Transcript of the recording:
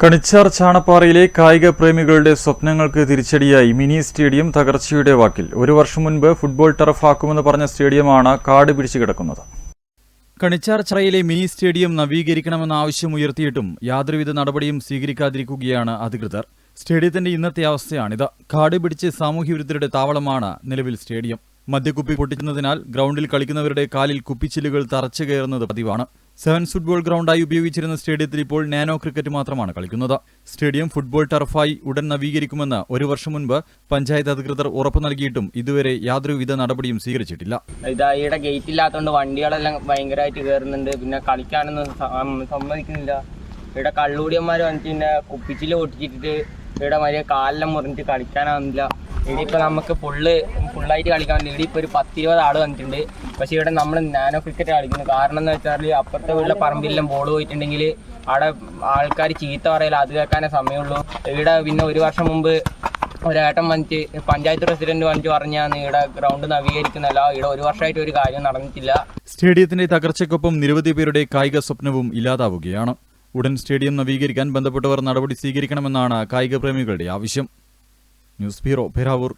കണിച്ചാർ ചാണപ്പാറയിലെ കായിക പ്രേമികളുടെ സ്വപ്നങ്ങൾക്ക് തിരിച്ചടിയായി മിനി സ്റ്റേഡിയം തകർച്ചയുടെ വാക്കിൽ. ഒരു വർഷം മുൻപ് ഫുട്ബോൾ ടർഫാക്കുമെന്ന് പറഞ്ഞ സ്റ്റേഡിയമാണ് കാട് പിടിച്ചു കിടക്കുന്നത്. കണിച്ചാർ ചറയിലെ മിനി സ്റ്റേഡിയം നവീകരിക്കണമെന്ന ആവശ്യം ഉയർത്തിയിട്ടും യാതൊരുവിധ നടപടിയും സ്വീകരിക്കാതിരിക്കുകയാണ് അധികൃതർ. സ്റ്റേഡിയത്തിന്റെ ഇന്നത്തെ അവസ്ഥയാണിത്. കാട് പിടിച്ച് സാമൂഹ്യവിരുദ്ധരുടെ താവളമാണ് നിലവിൽ സ്റ്റേഡിയം. മദ്യക്കുപ്പി പൊട്ടിക്കുന്നതിനാൽ ഗ്രൗണ്ടിൽ കളിക്കുന്നവരുടെ കാലിൽ കുപ്പിച്ചില്ലുകൾ തറച്ചു കയറുന്നത് പതിവാണ്. സെവൻസ് ഫുട്ബോൾ ഗ്രൗണ്ടായി ഉപയോഗിച്ചിരുന്ന സ്റ്റേഡിയത്തിൽ ഇപ്പോൾ നാനോ ക്രിക്കറ്റ് മാത്രമാണ് കളിക്കുന്നത്. സ്റ്റേഡിയം ഫുട്ബോൾ ടർഫായി ഉടൻ നവീകരിക്കുമെന്ന് ഒരു വർഷം മുൻപ് പഞ്ചായത്ത് അധികൃതർ ഉറപ്പു നൽകിയിട്ടും ഇതുവരെ യാതൊരുവിധ നടപടിയും സ്വീകരിച്ചിട്ടില്ല. ഇതാ ഇവിടെ ഗേറ്റ് ഇല്ലാത്തതുകൊണ്ട് വണ്ടികളെല്ലാം ഭയങ്കരമായിട്ട് കയറുന്നുണ്ട് പിന്നെ കളിക്കാനൊന്നും സമ്മതിക്കുന്നില്ല. ഇവിടെ കള്ളുകൂടിയന്മാർ വന്നിട്ട് പിന്നെ കുപ്പിച്ചിൽ പൊട്ടിച്ചിട്ട് ഇവിടെ മര്യാദ കാലെല്ലാം മുറിഞ്ഞിട്ട് കളിക്കാനാവുന്നില്ല. ഇവിടെ ഇപ്പൊ നമുക്ക് ഫുള്ള് ഫുള്ളായിട്ട് കളിക്കാൻ ഇവിടെ ഇപ്പോൾ ഒരു പത്തിരുപത് ആൾ വന്നിട്ടുണ്ട്. പക്ഷേ ഇവിടെ നമ്മൾ നാനോ ക്രിക്കറ്റ് കളിക്കുന്നു. കാരണം എന്ന് വെച്ചാൽ അപ്പുറത്തെ വീട്ടിലെ പറമ്പിലെല്ലാം ബോൾ പോയിട്ടുണ്ടെങ്കിൽ അവിടെ ആൾക്കാർ ചീത്ത പറയില്ല അത് കേൾക്കാനേ സമയമുള്ളൂ. ഇവിടെ പിന്നെ ഒരു വർഷം മുമ്പ് ഒരേട്ടൻ വന്നിട്ട് പഞ്ചായത്ത് പ്രസിഡന്റ് വന്നിട്ട് പറഞ്ഞാണ് ഇവിടെ ഗ്രൗണ്ട് നവീകരിക്കുന്നല്ല ഇവിടെ ഒരു വർഷമായിട്ട് ഒരു കാര്യം നടന്നിട്ടില്ല. സ്റ്റേഡിയത്തിന്റെ തകർച്ചയ്ക്കൊപ്പം നിരവധി പേരുടെ കായിക സ്വപ്നവും ഇല്ലാതാവുകയാണ്. ഉടൻ സ്റ്റേഡിയം നവീകരിക്കാൻ ബന്ധപ്പെട്ടവർ നടപടി സ്വീകരിക്കണമെന്നാണ് കായിക പ്രേമികളുടെ ആവശ്യം. News bureau Peravoor